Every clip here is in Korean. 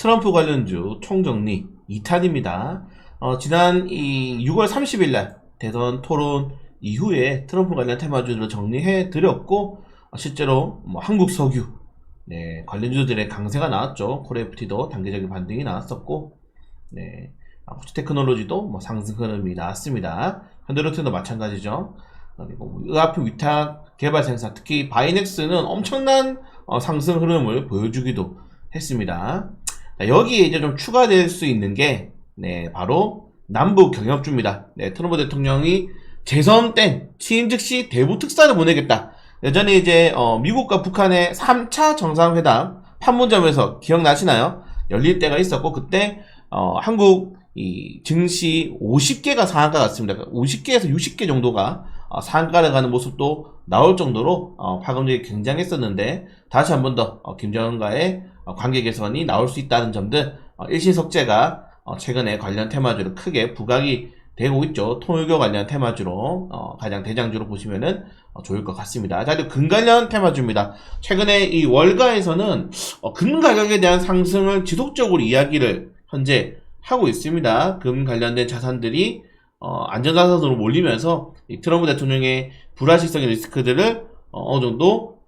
트럼프 관련주 총정리 2탄입니다. 어, 지난 이 6월 30일 날 대선 토론 이후에 트럼프 관련 테마주들을 정리해 드렸고 어, 실제로 뭐 한국 석유 네, 관련주들의 강세가 나왔죠. 코레프티도 단계적인 반등이 나왔었고 네, 아, 호시 테크놀로지도 뭐 상승 흐름이 나왔습니다. 현대로트도 마찬가지죠. 그리고 뭐 의약품 위탁 개발 생산 특히 바이넥스는 엄청난 어, 상승 흐름을 보여주기도 했습니다. 자, 여기에 이제 좀 추가될 수 있는 게, 네, 바로 남북 경협주입니다. 네, 트럼프 대통령이 재선 땐 취임 즉시 대북 특사를 보내겠다. 예전에 이제, 어, 미국과 북한의 3차 정상회담 판문점에서 기억나시나요? 열릴 때가 있었고, 그때, 어, 한국 이 증시 50개가 상한가 같습니다. 50개에서 60개 정도가 어, 상한가를 가는 모습도 나올 정도로 어, 파급력이 굉장했었는데 다시 한 번더 어, 김정은과의 어, 관계 개선이 나올 수 있다는 점들 어, 일신석재가 어, 최근에 관련 테마주로 크게 부각이 되고 있죠. 통일교 관련 테마주로 어, 가장 대장주로 보시면은 어, 좋을 것 같습니다. 자, 금 관련 테마주입니다. 최근에 이 월가에서는 어, 금 가격에 대한 상승을 지속적으로 이야기를 현재 하고 있습니다. 금 관련된 자산들이 어, 안전자산으로 몰리면서 이 트럼프 대통령의 불확실성의 리스크들을 어, 느 정도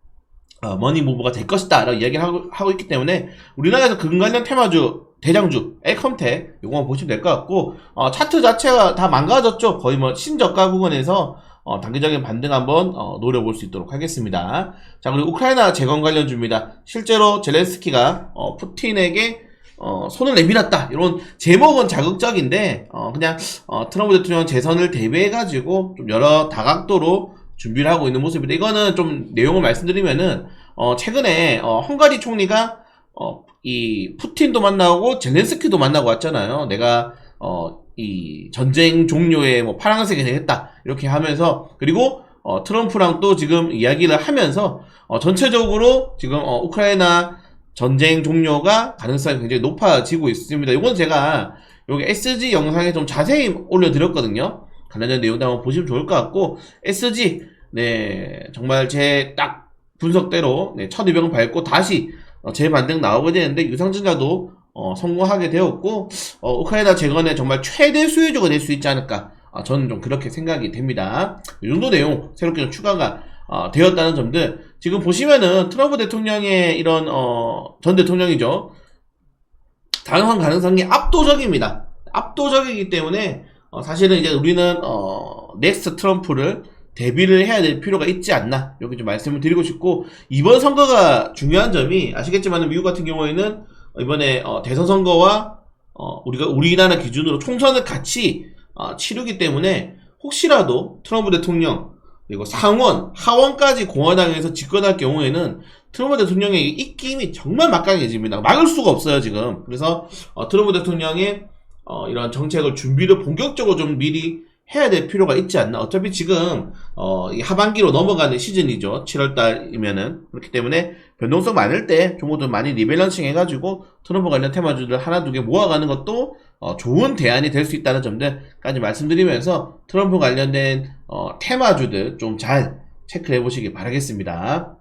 어, 머니 무브가 될 것이다 라고 이야기를 하고, 하고 있기 때문에 우리나라에서 금 관련 테마주 대장주 엘컴텍 요거만 보시면 될 것 같고 어, 차트 자체가 다 망가졌죠 거의 뭐 신저가 부분에서 어, 단기적인 반등 한번 어, 노려볼 수 있도록 하겠습니다 자 그리고 우크라이나 재건 관련주입니다 실제로 젤렌스키가 어, 푸틴에게 어, 손을 내밀었다. 이런 제목은 자극적인데, 어, 그냥, 어, 트럼프 대통령 재선을 대비해가지고, 좀 여러 다각도로 준비를 하고 있는 모습인데, 이거는 좀 내용을 말씀드리면은, 어, 최근에, 어, 헝가리 총리가, 어, 이, 푸틴도 만나고, 젤렌스키도 만나고 왔잖아요. 내가, 어, 이, 전쟁 종료에 뭐, 파란색이 되겠다. 이렇게 하면서, 그리고, 어, 트럼프랑 또 지금 이야기를 하면서, 어, 전체적으로 지금, 어, 우크라이나 전쟁 종료가 가능성이 굉장히 높아지고 있습니다. 이건 제가 여기 SG 영상에 좀 자세히 올려드렸거든요. 관련된 내용도 한번 보시면 좋을 것 같고 SG 네 정말 제 딱 분석대로 네, 1200원 밟고 다시 어, 재반등 나오게 되는데 유상증자도 어, 성공하게 되었고 어, 우크라이나 재건의 정말 최대 수혜주가 될 수 있지 않을까 아, 저는 좀 그렇게 생각이 됩니다. 이 정도 내용 새롭게 좀 추가가 어, 되었다는 점들. 지금 보시면은 트럼프 대통령의 이런 어, 전 대통령이죠. 당선 가능성이 압도적입니다. 압도적이기 때문에 어, 사실은 이제 우리는 어, 넥스트 트럼프를 대비를 해야 될 필요가 있지 않나 이렇게 좀 말씀을 드리고 싶고 이번 선거가 중요한 점이 아시겠지만 미국 같은 경우에는 이번에 어, 대선 선거와 어, 우리가 우리나라 기준으로 총선을 같이 어, 치르기 때문에 혹시라도 트럼프 대통령 그리고 상원, 하원까지 공화당에서 집권할 경우에는 트럼프 대통령의 입김이 정말 막강해집니다. 막을 수가 없어요, 지금. 그래서 어, 트럼프 대통령의 어, 이런 정책을 준비를 본격적으로 좀 미리 해야 될 필요가 있지 않나. 어차피 지금 어, 이 하반기로 넘어가는 시즌이죠. 7월 달이면은 그렇기 때문에 변동성 많을 때 종목들 많이 리밸런싱 해가지고 트럼프 관련 테마주들 하나 두 개 모아가는 것도 어, 좋은 대안이 될 수 있다는 점들까지 말씀드리면서 트럼프 관련된 어, 테마주들 좀 잘 체크해 보시기 바라겠습니다.